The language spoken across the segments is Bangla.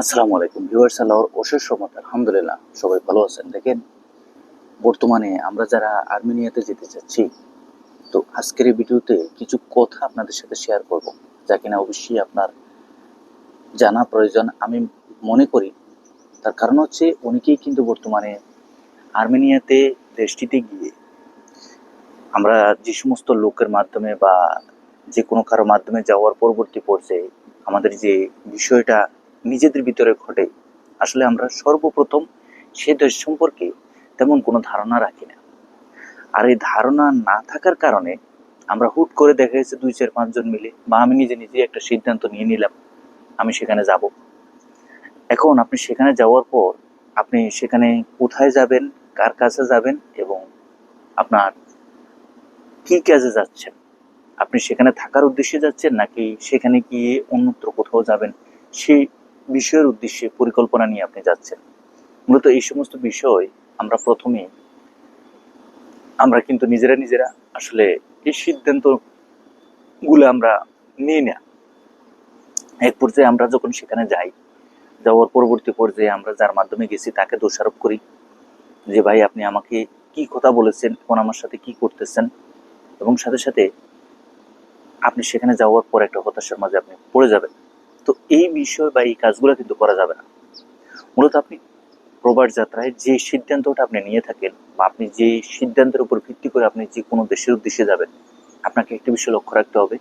আসসালামু আলাইকুম ভিউয়ার্স, আল্লাহর অশেষ রহমত, আলহামদুলিল্লাহ, সবাই ভালো আছেন। দেখেন, বর্তমানে আমরা যারা আর্মেনিয়াতে যেতে চাচ্ছি, তো আজকের এই ভিডিওতে কিছু কথা আপনাদের সাথে শেয়ার করব, যা কিনা অবশ্যই আপনার জানা প্রয়োজন। আমি মনে করি, তার কারণ হচ্ছে অনেকেই কিন্তু বর্তমানে আর্মেনিয়াতে দেশটিতে গিয়ে, আমরা যে সমস্ত লোকের মাধ্যমে বা যে কোনো কারও মাধ্যমে যাওয়ার পরবর্তী পর্যায়ে আমাদের যে বিষয়টা নিজেদের ভিতরে ঘটে। আসলে আমরা সর্বপ্রথম সে দেশ সম্পর্কে তেমন কোনো ধারণা রাখি না। আর এই ধারণা না থাকার কারণে আমরা হুট করে দেখা গেছে দুই চার পাঁচজন মিলে বা আমি নিজে নিজে একটা সিদ্ধান্ত নিয়ে নিলাম, আমি সেখানে যাব। এখন আপনি সেখানে যাওয়ার পর আপনি সেখানে কোথায় যাবেন, কার কাছে যাবেন এবং আপনার কি কাজে যাচ্ছেন? আপনি সেখানে থাকার উদ্দেশ্যে যাচ্ছেন নাকি সেখানে গিয়ে অন্যত্র কোথাও যাবেন? সেই বিষয়ের উদ্দেশ্যে পরিকল্পনা নিয়ে আপনি যাচ্ছেন। মূলত এই সমস্ত বিষয় আমরা প্রথমে আমরা কিন্তু নিজেরা নিজেরা আসলে এই সিদ্ধান্তগুলো আমরা নিই না। এক পর্যায়ে আমরা যখন সেখানে যাই, যাওয়ার পরবর্তী পর্যায়ে আমরা যার মাধ্যমে গেছি তাকে দোষারোপ করি যে, ভাই, আপনি আমাকে কি কথা বলেছেন? এখন আমার সাথে কি করতেছেন? এবং সাথে সাথে আপনি সেখানে যাওয়ার পর একটা হতাশার মাঝে আপনি পড়ে যাবেন। তো এই বিষয় বা এই কাজগুলো কিন্তু করা যাবে না। মূলত আপনি প্রবাস যাত্রায় যে সিদ্ধান্তটা আপনি নিয়ে থাকেন বা আপনি যে সিদ্ধান্তের উপর ভিত্তি করে আপনি যে কোনো দেশের উদ্দেশ্যে যাবেন, আপনাকে একটি বিষয় লক্ষ্য রাখতে হবে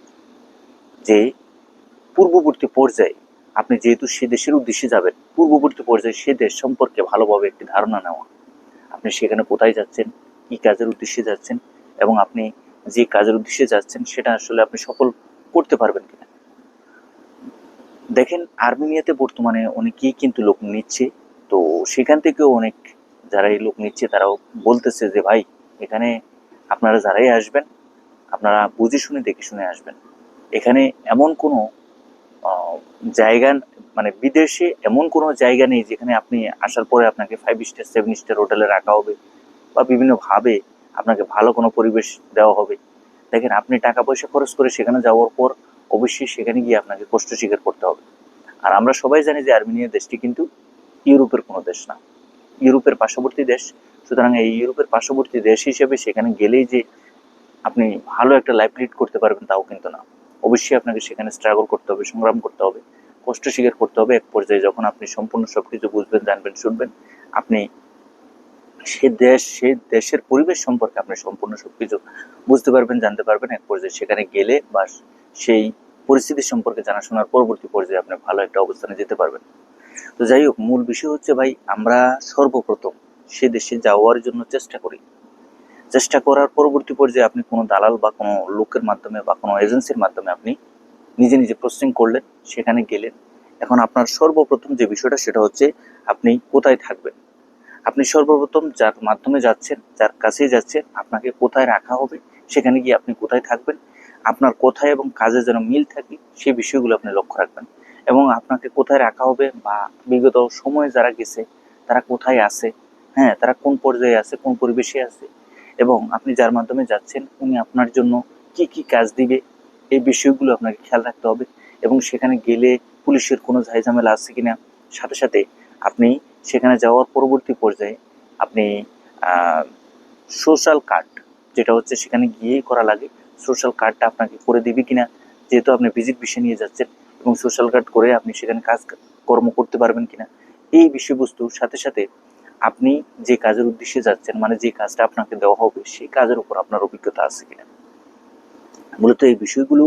যে পূর্ববর্তী পর্যায়ে আপনি যেহেতু সে দেশের উদ্দেশ্যে যাবেন, পূর্ববর্তী পর্যায়ে সে দেশ সম্পর্কে ভালোভাবে একটি ধারণা নেওয়া। আপনি সেখানে কোথায় যাচ্ছেন, কি কাজের উদ্দেশ্যে যাচ্ছেন এবং আপনি যে কাজের উদ্দেশ্যে যাচ্ছেন সেটা আসলে আপনি সফল করতে পারবেন দেখেন, আর্মেনিয়াতে বর্তমানে অনেকেই কিন্তু লোক নিচ্ছে। তো সেখান থেকেও অনেক যারা এই লোক নিচ্ছে, তারাও বলতেছে যে, ভাই, এখানে আপনারা যারাই আসবেন, আপনারা বুঝে শুনে, দেখে শুনে আসবেন। এখানে এমন কোনো জায়গা মানে বিদেশে এমন কোনো জায়গা নেই যেখানে আপনি আসার পরে আপনাকে ফাইভ স্টার সেভেন স্টার হোটেলে রাখা হবে বা বিভিন্নভাবে আপনাকে ভালো কোনো পরিবেশ দেওয়া হবে। দেখেন, আপনি টাকা পয়সা খরচ করে সেখানে যাওয়ার পর অবশ্যই সেখানে গিয়ে আপনাকে কষ্ট স্বীকার করতে হবে। আর আমরা সবাই জানি যে আর্মেনিয়া দেশটি কিন্তু ইউরোপের কোনো দেশ না। ইউরোপের পার্শ্ববর্তী দেশ। সুতরাং এই ইউরোপের পার্শ্ববর্তী দেশ হিসেবে সেখানে গেলেই যে আপনি ভালো একটা লাইফ লিড করতে পারবেন তাও কিন্তু না। অবশ্যই আপনাকে সেখানে স্ট্রাগল করতে হবে, সংগ্রাম করতে হবে, কষ্ট স্বীকার করতে হবে। এক পর্যায়ে যখন আপনি সম্পূর্ণ সব কিছু বুঝবেন, জানবেন, শুনবেন, আপনি সে দেশ, সে দেশের পরিবেশ সম্পর্কে আপনি সম্পূর্ণ সব কিছু বুঝতে পারবেন, জানতে পারবেন। এক পর্যায়ে সেখানে গেলে বা সেই পরিস্থিতি সম্পর্কে জানাশোনার পরবর্তী পর্যায়ে আপনি ভালো একটা অবস্থানে যেতে পারবেন। তো যাই হোক, মূল বিষয় হচ্ছে ভাই, আমরা সর্বপ্রথম সে দেশে যাওয়ার জন্য চেষ্টা করি। চেষ্টা করার পরবর্তী পর্যায়ে আপনি কোনো দালাল বা কোনো লোকের মাধ্যমে বা কোনো এজেন্সির মাধ্যমে আপনি নিজে নিজে প্রসেসিং করলেন, সেখানে গেলেন। এখন আপনার সর্বপ্রথম যে বিষয়টা, সেটা হচ্ছে আপনি কোথায় থাকবেন? আপনি সর্বপ্রথম যার মাধ্যমে যাচ্ছেন, যার কাছে যাচ্ছেন, আপনাকে কোথায় রাখা হবে, সেখানে গিয়ে আপনি কোথায় থাকবেন আপনার কোথায় এবং কাজে যেন মিল থাকে সেই বিষয়গুলো আপনি লক্ষ্য রাখবেন। এবং আপনাকে কোথায় রাখা হবে বা বিগত সময়ে যারা গেছে, তারা কোথায় আছে হ্যাঁ তারা কোন পর্যায়ে আছে, কোন পরিবেশে আছে, এবং আপনি যার মাধ্যমে যাচ্ছেন, উনি আপনার জন্য কি কি কাজ দিবে, এই বিষয়গুলো আপনাকে খেয়াল রাখতে হবে। এবং সেখানে গেলে পুলিশের কোনো ঝামেলা আছে কিনা, সাথে সাথে আপনি সেখানে যাওয়ার পরবর্তী পর্যায়ে আপনি সোশ্যাল কার্ড যেটা হচ্ছে সেখানে গিয়েই করা লাগে। সোশ্যাল কার্ডটা আপনাকে করে দিবে কিনা, যেহেতু আপনি ভিজিট বিষয় নিয়ে যাচ্ছেন এবং সোশ্যাল কার্ড করে আপনি সেখানে কাজ কর্ম করতে পারবেন কিনা, এই বিষয়বস্তুর সাথে সাথে আপনি যে কাজের উদ্দেশ্যে যাচ্ছেন মানে যে কাজটা আপনাকে দেওয়া হবে, সেই কাজের উপর আপনার অভিজ্ঞতা আছে কিনা। মূলত এই বিষয়গুলো,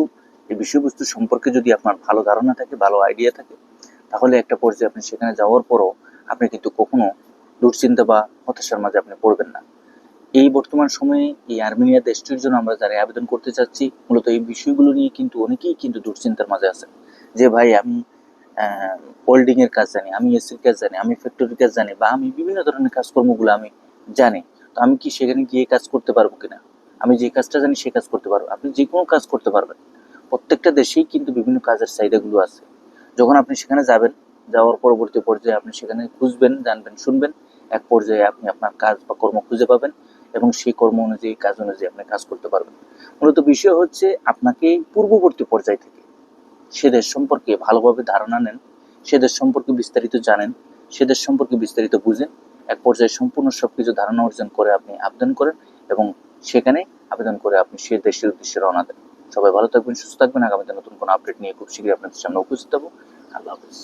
এই বিষয়বস্তু সম্পর্কে যদি আপনার ভালো ধারণা থাকে, ভালো আইডিয়া থাকে, তাহলে একটা পর্যায়ে আপনি সেখানে যাওয়ার পরও আপনি কিন্তু কখনো দুশ্চিন্তা বা হতাশার মাঝে আপনি পড়বেন না। এই বর্তমান সময়ে এই আর্মেনিয়া দেশটির জন্য আমরা যারা আবেদন করতে চাচ্ছি, মূলত এই বিষয়গুলো নিয়ে কিন্তু অনেকেই কিন্তু দুশ্চিন্তার মাঝে আছেন যে ভাই, আমি হোল্ডিং এর কাজ জানি, আমি এসির কাজ জানি, আমি ফ্যাক্টরির কাজ জানি বা আমি বিভিন্ন ধরনের কাজকর্মগুলো আমি জানি। তো আমি কি সেখানে গিয়ে কাজ করতে পারব কিনা? আমি যে কাজটা জানি সে কাজ করতে পারব। আপনি যে কোনো কাজ করতে পারবেন। প্রত্যেকটা দেশেই কিন্তু বিভিন্ন কাজের চাহিদাগুলো আছে। যখন আপনি সেখানে যাবেন, যাওয়ার পরবর্তী পর্যায়ে আপনি সেখানে খুঁজবেন, জানবেন, শুনবেন, এক পর্যায়ে আপনি আপনার কাজ বা কর্ম খুঁজে পাবেন। এবং সেই কর্ম অনুযায়ী, কাজ অনুযায়ী আপনি কাজ করতে পারবেন। মূলত বিষয় হচ্ছে আপনাকে পূর্ববর্তী পর্যায় থেকে সে দেশ সম্পর্কে ভালোভাবে ধারণা নেন, সে দেশ সম্পর্কে বিস্তারিত জানেন, সে দেশ সম্পর্কে বিস্তারিত বুঝেন, এক পর্যায়ে সম্পূর্ণ সবকিছু ধারণা অর্জন করে আপনি আবেদন করেন এবং সেখানে আবেদন করে আপনি সে দেশের উদ্দেশ্যে রওনা দেন। সবাই ভালো থাকবেন, সুস্থ থাকবেন। আগামীতে নতুন কোনো আপডেট নিয়ে খুব শীঘ্রই আপনাদের সামনে উপস্থিত হব। আল্লাহ হাফিজ।